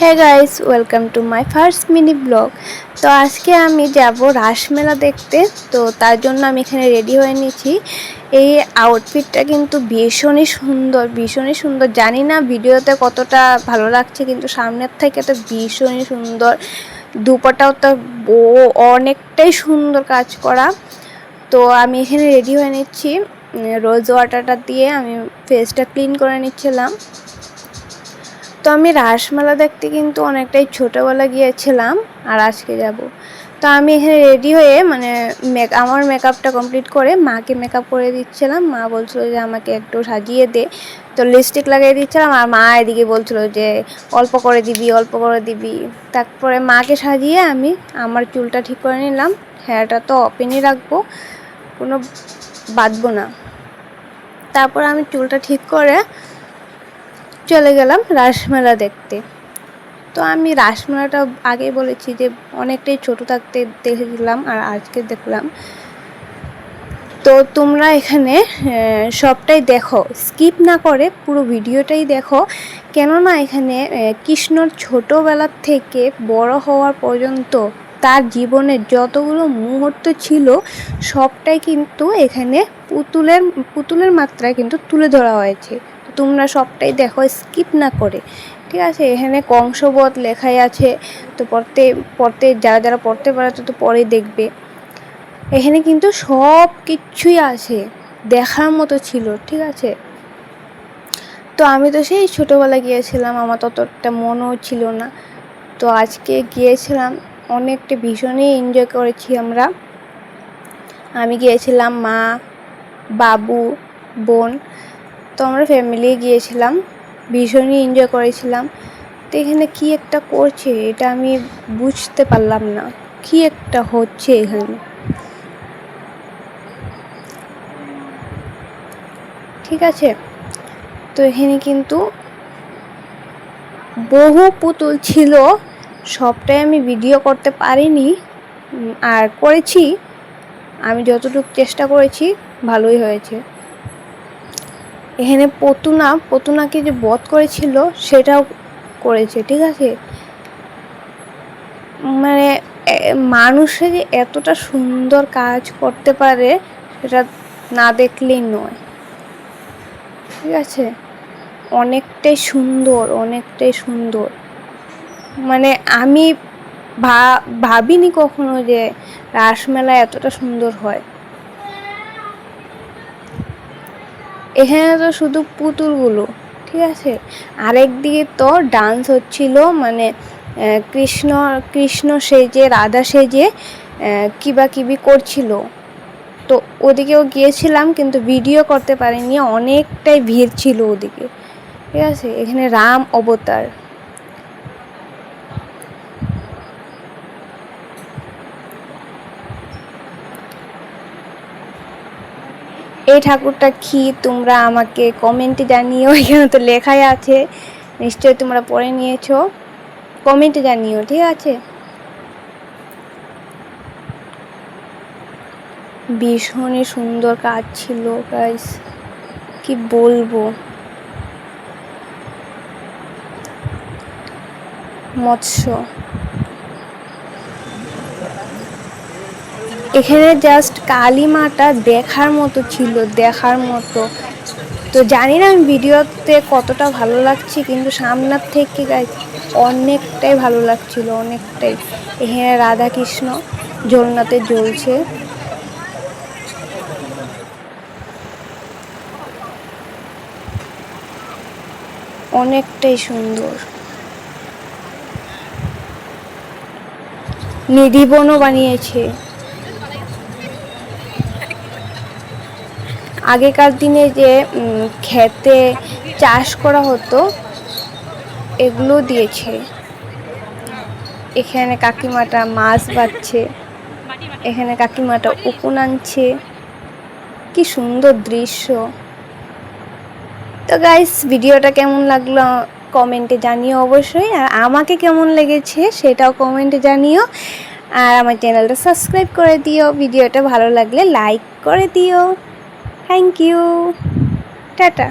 হ্যাঁ guys welcome to my first mini blog তো আজকে আমি যাব রাসমেলা দেখতে। তো তার জন্য আমি এখানে রেডি হয়ে নিয়েছি। এই আউটফিটটা কিন্তু ভীষণই সুন্দর ভীষণই সুন্দর। জানি না ভিডিওতে কতটা ভালো লাগছে, কিন্তু সামনের থেকে তো ভীষণই সুন্দর। দুপাটাও তো অনেকটাই সুন্দর কাজ করা। তো আমি এখানে রেডি হয়ে নিচ্ছি। রোজ ওয়াটারটা দিয়ে আমি ফেসটা ক্লিন করে নিচ্ছিলাম। তো আমি রাসমেলা দেখতে কিন্তু অনেকটাই ছোটোবেলা গিয়েছিলাম আর আজকে যাব। তো আমি এখানে রেডি হয়ে মানে মেক আমার মেকআপটা কমপ্লিট করে মাকে মেকআপ করে দিচ্ছিলাম। মা বলছিল যে আমাকে একটু সাজিয়ে দে। তো লিপস্টিক লাগিয়ে দিচ্ছিলাম আর মা এদিকে বলছিল যে অল্প করে দিবি, অল্প করে দিবি। তারপরে মাকে সাজিয়ে আমি আমার চুলটা ঠিক করে নিলাম। হেয়ারটা তো ওপেনই রাখব, কোনো বাঁধবো না। তারপর আমি চুলটা ঠিক করে চলে গেলাম রাসমেলা দেখতে। তো আমি রাসমেলাটা আগে বলেছি যে অনেকটাই ছোট থাকতে দেখেছিলাম আর আজকে দেখলাম। তো তোমরা এখানে সবটাই দেখো। স্কিপ না করে পুরো ভিডিওটাই দেখো। কেননা এখানে কৃষ্ণর ছোটোবেলার থেকে বড় হওয়ার পর্যন্ত তার জীবনের যতগুলো মুহূর্ত ছিল, সবটাই কিন্তু এখানে পুতুলের পুতুলের মাত্রায় কিন্তু তুলে ধরা হয়েছে। তোমরা সবটাই দেখো স্কিপ না করে। ঠিক আছে? এখানে কংসবোধ লেখাই আছে, তো পড়তে পড়তে, যারা যারা পড়তে পারে তো পরে দেখবে। এখানে কিন্তু সব কিছুই আছে, দেখার মতো ছিল, ঠিক আছে? তো আমি তো সেই ছোটোবেলা গিয়েছিলাম, আমার ততটা মনও ছিল না। তো আজকে গিয়েছিলাম, অনেকটা ভীষণই এনজয় করেছি আমরা। আমি গিয়েছিলাম মা, বাবু, বোন তো আমরা ফ্যামিলি গিয়েছিলাম, ভীষণই এনজয় করেছিলাম। তো এখানে কি একটা করছে এটা আমি বুঝতে পারলাম না। কি একটা হচ্ছে এখানে? ঠিক আছে, তো এখানে কিন্তু বহু পুতুল ছিল, সবটাই আমি ভিডিও করতে পারিনি। আর করেছি, আমি যতটুকু চেষ্টা করেছি, ভালোই হয়েছে। এখানে পতুনা, পতুনাকে যে বধ করেছিল সেটাও করেছে, ঠিক আছে? মানে মানুষে যে এতটা সুন্দর কাজ করতে পারে সেটা না দেখলেই নয়, ঠিক আছে? অনেকটাই সুন্দর অনেকটাই সুন্দর। মানে আমি ভাবিনি কখনো যে রাসমেলা এতটা সুন্দর হয়। এখানে তো শুধু পুতুলগুলো, ঠিক আছে? আরেক দিকে তো ডান্স হচ্ছিল মানে কৃষ্ণ কৃষ্ণ সেজে, রাধা সেজে কিবা কিবি করছিল। তো ওদিকেও গিয়েছিলাম, কিন্তু ভিডিও করতে পারিনি, অনেকটাই ভিড় ছিল ওদিকে, ঠিক আছে? এখানে রাম অবতার। এই ঠাকুরটা কি? তোমরা আমাকে কমেন্টে জানিও, এখানে তো লেখাই আছে। নিশ্চয়ই তোমরা পড়ে নিয়েছো। কমেন্টে জানিও, ঠিক আছে? ভীষণই সুন্দর কাজ ছিল গাইস কি বলব? মৎস্য। এখানে জাস্ট কালী মাটা দেখার মতো ছিল, দেখার মতো। তো জানি না আমি ভিডিওতে কতটা ভালো লাগছে, কিন্তু সামনার থেকে অনেকটাই ভালো লাগছিল, অনেকটাই। এখানে রাধা কৃষ্ণ ঝোলনাতে জ্বলছে। অনেকটাই সুন্দর। নিধিবনও বানিয়েছে। আগেকার দিনে যে খেতে চাষ করা হতো, এগুলো দিয়েছে। এখানে কাকিমাটা মাছ বাচ্ছে, এখানে কাকিমাটা উকুন আনছে। কি সুন্দর দৃশ্য। তো গাইস ভিডিওটা কেমন লাগল কমেন্টে জানিও অবশ্যই, আর আমাকে কেমন লেগেছে সেটাও কমেন্টে জানিও। আর আমার চ্যানেলটা সাবস্ক্রাইব করে দিও, ভিডিওটা ভালো লাগলে লাইক করে দিও। Thank you tata